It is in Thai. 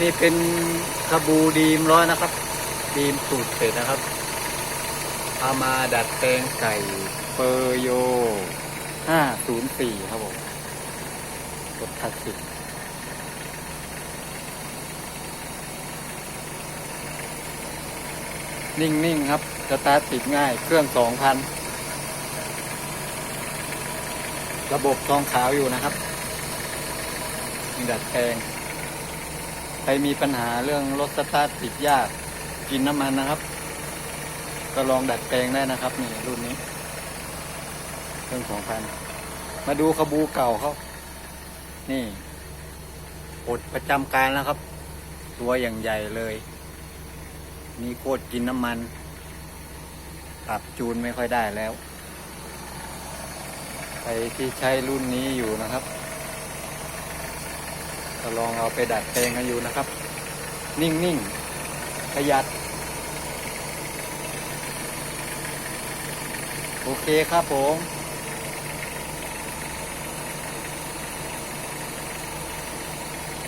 นี่เป็นคาบูดีมร้อยนะครับ ดีมสูตรเป็ดนะครับ เอามาดัดแปลงไก่เปอร์โย 504 ครับผมรถคลาสสิกนิ่ง ๆ ครับ สตาร์ทติดง่าย เครื่อง 2,000 ระบบทองขาวอยู่นะครับดัดแปลง ครมีปัญหาเรื่องรถสตาร์ทติดยากกินน้ำมันนะครับ ก็ลองดัดแปลงได้นะครับนี่รุ่นนี้เครื่องสองพันมาดูขบูเก่าเขานี่อดประจำการแล้วครับ ตัวอย่างใหญ่เลย มีโคตรกินน้ำมันปรับจูนไม่ค่อยได้แล้ว ใครที่ใช้รุ่นนี้อยู่นะครับ ก็ลองเอาไปดัดแปลงกันอยู่นะครับ นิ่งๆประหยัด โอเคครับผม